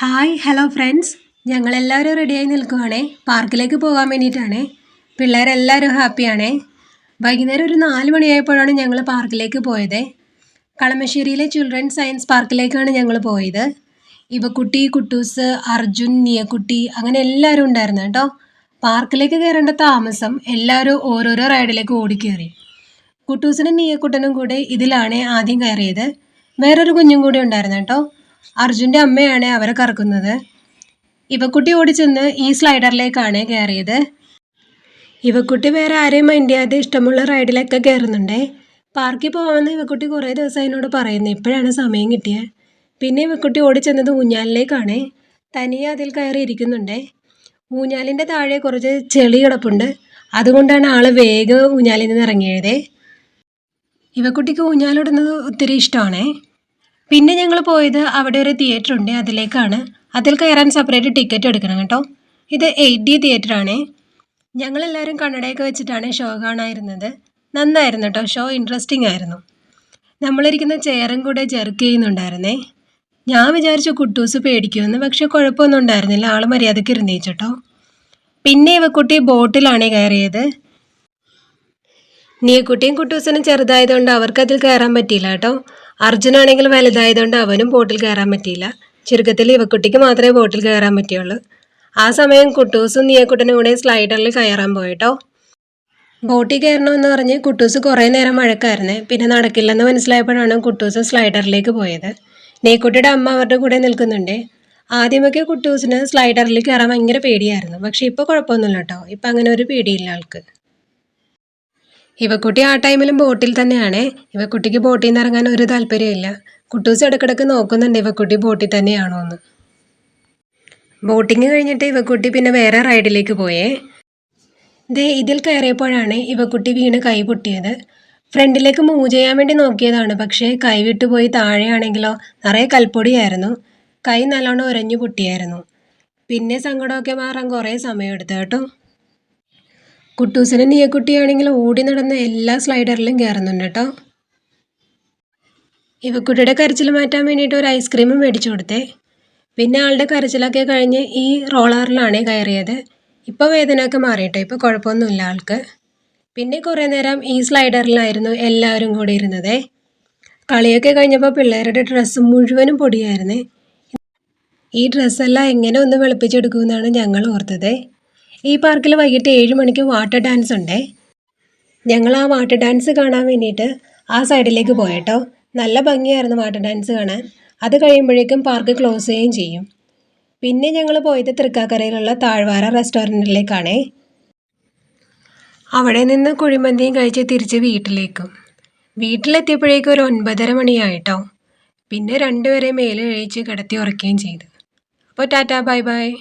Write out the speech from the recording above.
Hi hello friends. ഞങ്ങളെല്ലാവരും റെഡിയായി നിൽക്കുവാണേ. പാർക്കിലേക്ക് പോകാൻ വേണ്ടിയിട്ടാണേ. പിള്ളേരെല്ലാവരും ഹാപ്പിയാണേ. വൈകുന്നേരം ഒരു നാല് മണിയായപ്പോഴാണ് ഞങ്ങൾ പാർക്കിലേക്ക് പോയത്. കളമശ്ശേരിയിലെ ചിൽഡ്രൻ സയൻസ് പാർക്കിലേക്കാണ് ഞങ്ങൾ പോയത്. ഇവക്കുട്ടി കുട്ടൂസ് അർജുൻ നിയക്കുട്ടി അങ്ങനെ എല്ലാവരും ഉണ്ടായിരുന്നു കേട്ടോ. പാർക്കിലേക്ക് കയറേണ്ട താമസം എല്ലാവരും ഓരോരോ റൈഡിലേക്ക് ഓടിക്കേറി. കുട്ടൂസിനും നീയക്കുട്ടനും കൂടെ ഇതിലാണ് ആദ്യം കയറിയത്. വേറൊരു കുഞ്ഞും കൂടി ഉണ്ടായിരുന്നു കേട്ടോ. അർജുന്റെ അമ്മയാണ് അവരെ കറക്കുന്നത്. ഇവക്കുട്ടി ഓടിച്ചെന്ന് ഈ സ്ലൈഡറിലേക്കാണ് കയറിയത് ഇവക്കുട്ടി വേറെ ആരെയും മൈൻഡ് ചെയ്യാതെ ഇഷ്ടമുള്ള റൈഡിലൊക്കെ കയറുന്നുണ്ടേ പാർക്കിൽ പോകാമെന്ന് ഇവക്കുട്ടി കുറേ ദിവസം എന്നോട് പറയുന്നു. ഇപ്പോഴാണ് സമയം കിട്ടിയത് പിന്നെ ഇവക്കുട്ടി ഓടിച്ചെന്നത് ഊഞ്ഞാലിലേക്കാണ്. തനിയെ അതിൽ കയറി ഇരിക്കുന്നുണ്ടേ. ഊഞ്ഞാലിന്റെ താഴെ കുറച്ച് ചെളി കിടപ്പുണ്ട്. അതുകൊണ്ടാണ് ആൾ വേഗം ഊഞ്ഞാലിൽ നിന്ന് ഇറങ്ങിയത്. ഇവക്കുട്ടിക്ക് ഊഞ്ഞാലിടുന്നത് ഒത്തിരി ഇഷ്ടമാണേ. പിന്നെ ഞങ്ങൾ പോയത് അവിടെ ഒരു തിയേറ്റർ ഉണ്ട് അതിലേക്കാണ്. അതിൽ കയറാൻ സെപ്പറേറ്റ് ടിക്കറ്റ് എടുക്കണം കേട്ടോ. ഇത് എയ്റ്റ് ഡി തിയേറ്റർ ആണേ. ഞങ്ങളെല്ലാവരും കണ്ണടയൊക്കെ വെച്ചിട്ടാണ് ഷോ കാണാതിരുന്നത് നന്നായിരുന്നു കേട്ടോ ഷോ ഇൻട്രസ്റ്റിംഗ് ആയിരുന്നു. നമ്മളിരിക്കുന്ന ചെയറും കൂടെ ജെർക്ക് ചെയ്യുന്നുണ്ടായിരുന്നേ. ഞാൻ വിചാരിച്ചു കുട്ടൂസ് പേടിക്കുമെന്ന് പക്ഷെ കുഴപ്പമൊന്നും ഉണ്ടായിരുന്നില്ല. ആൾ മര്യാദയ്ക്ക് ഇരുന്നേച്ചിട്ടോ പിന്നെ ഇവക്കുട്ടി ബോട്ടിലാണ് കയറിയത്. നീക്കുട്ടിയും കുട്ടൂസിനും ചെറുതായതുകൊണ്ട് അവർക്കതിൽ കയറാൻ പറ്റിയില്ല കേട്ടോ. അർജുനാണെങ്കിൽ വലുതായതുകൊണ്ട് അവനും ബോട്ടിൽ കയറാൻ പറ്റിയില്ല. ചുരുക്കത്തിൽ ഇവക്കുട്ടിക്ക് മാത്രമേ ബോട്ടിൽ കയറാൻ പറ്റിയുള്ളൂ. ആ സമയം കുട്ടൂസും നീയക്കുട്ടനും കൂടെ സ്ലൈഡറിൽ കയറാൻ പോയിട്ടോ. ബോട്ടിൽ കയറണമെന്ന് പറഞ്ഞ് കുട്ടൂസ് കുറേ നേരം മഴക്കായിരുന്നേ പിന്നെ നടക്കില്ലെന്ന് മനസ്സിലായപ്പോഴാണ് കുട്ടൂസ് സ്ലൈഡറിലേക്ക് പോയത്. നീക്കുട്ടിയുടെ അമ്മ അവരുടെ കൂടെ നിൽക്കുന്നുണ്ട്. ആദ്യമൊക്കെ കുട്ടൂസിന് സ്ലൈഡറിൽ കയറാൻ ഭയങ്കര പേടിയായിരുന്നു. പക്ഷേ ഇപ്പോൾ കുഴപ്പമൊന്നുമില്ല കേട്ടോ. ഇപ്പം അങ്ങനെ ഒരു പേടിയില്ല ആൾക്ക്. ഇവക്കുട്ടി ആ ടൈമിലും ബോട്ടിൽ തന്നെയാണ്. ഇവക്കുട്ടിക്ക് ബോട്ടിൽ നിന്ന് ഇറങ്ങാൻ ഒരു താല്പര്യമില്ല കുട്ടൂസ് ഇടക്കിടക്ക് നോക്കുന്നുണ്ട് ഇവക്കുട്ടി ബോട്ടിൽ തന്നെയാണോ എന്ന് ബോട്ടിങ് കഴിഞ്ഞിട്ട് ഇവക്കുട്ടി പിന്നെ വേറെ റൈഡിലേക്ക് പോയേ. ദേ ഇതിൽ കയറിയപ്പോഴാണ് ഇവക്കുട്ടി വീണ് കൈ പൊട്ടിയത്. ഫ്രണ്ടിലേക്ക് മൂവ് ചെയ്യാൻ വേണ്ടി നോക്കിയതാണ് പക്ഷേ കൈ വിട്ടുപോയി താഴെയാണെങ്കിലോ നിറയെ കൽപ്പൊടിയായിരുന്നു. കൈ നല്ലോണം ഉരഞ്ഞു പൊട്ടിയായിരുന്നു. പിന്നെ സങ്കടമൊക്കെ മാറാൻ കുറേ സമയം എടുത്തു കേട്ടോ. കുട്ടൂസിന് നീയക്കുട്ടിയാണെങ്കിൽ ഓടി നടന്ന എല്ലാ സ്ലൈഡറിലും കയറുന്നുണ്ട് കേട്ടോ. ഇവക്കുട്ടിയുടെ കരച്ചിൽ മാറ്റാൻ വേണ്ടിയിട്ട് ഒരു ഐസ്ക്രീമും മേടിച്ചു കൊടുത്തേ. പിന്നെ ആളുടെ കരച്ചിലൊക്കെ കഴിഞ്ഞ് ഈ റോളറിലാണ് കയറിയത്. ഇപ്പോൾ വേദനയൊക്കെ മാറിയിട്ടോ ഇപ്പോൾ കുഴപ്പമൊന്നുമില്ല ആൾക്ക്. പിന്നെ കുറേ നേരം ഈ സ്ലൈഡറിലായിരുന്നു എല്ലാവരും കൂടി ഇരുന്നത്. കളിയൊക്കെ കഴിഞ്ഞപ്പോൾ പിള്ളേരുടെ ഡ്രസ്സ് മുഴുവനും പൊടിയായിരുന്നേ. ഈ ഡ്രസ്സെല്ലാം എങ്ങനെ ഒന്ന് വെളുപ്പിച്ചെടുക്കുമെന്നാണ് ഞങ്ങൾ ഓർത്തത്. ഈ പാർക്കിൽ വൈകിട്ട് ഏഴ് മണിക്ക് വാട്ടർ ഡാൻസ് ഉണ്ടേ. ഞങ്ങൾ ആ വാട്ടർ ഡാൻസ് കാണാൻ വേണ്ടിയിട്ട് ആ സൈഡിലേക്ക് പോയട്ടോ. നല്ല ഭംഗിയായിരുന്നു വാട്ടർ ഡാൻസ് കാണാൻ. അത് കഴിയുമ്പോഴേക്കും പാർക്ക് ക്ലോസ് ചെയ്യുകയും ചെയ്യും. പിന്നെ ഞങ്ങൾ പോയത് തൃക്കാക്കരയിലുള്ള താഴ്വാര റെസ്റ്റോറന്റിലേക്കാണേ. അവിടെ നിന്ന് കുഴിമന്തിയും കഴിച്ച് തിരിച്ച് വീട്ടിലേക്കും. വീട്ടിലെത്തിയപ്പോഴേക്കും ഒരു ഒൻപതര മണിയായിട്ടോ. പിന്നെ രണ്ടുപേരെ മേലെ കഴിച്ച് കിടത്തി ഉറക്കുകയും ചെയ്തു. അപ്പോൾ ടാറ്റാ ബൈ ബൈ.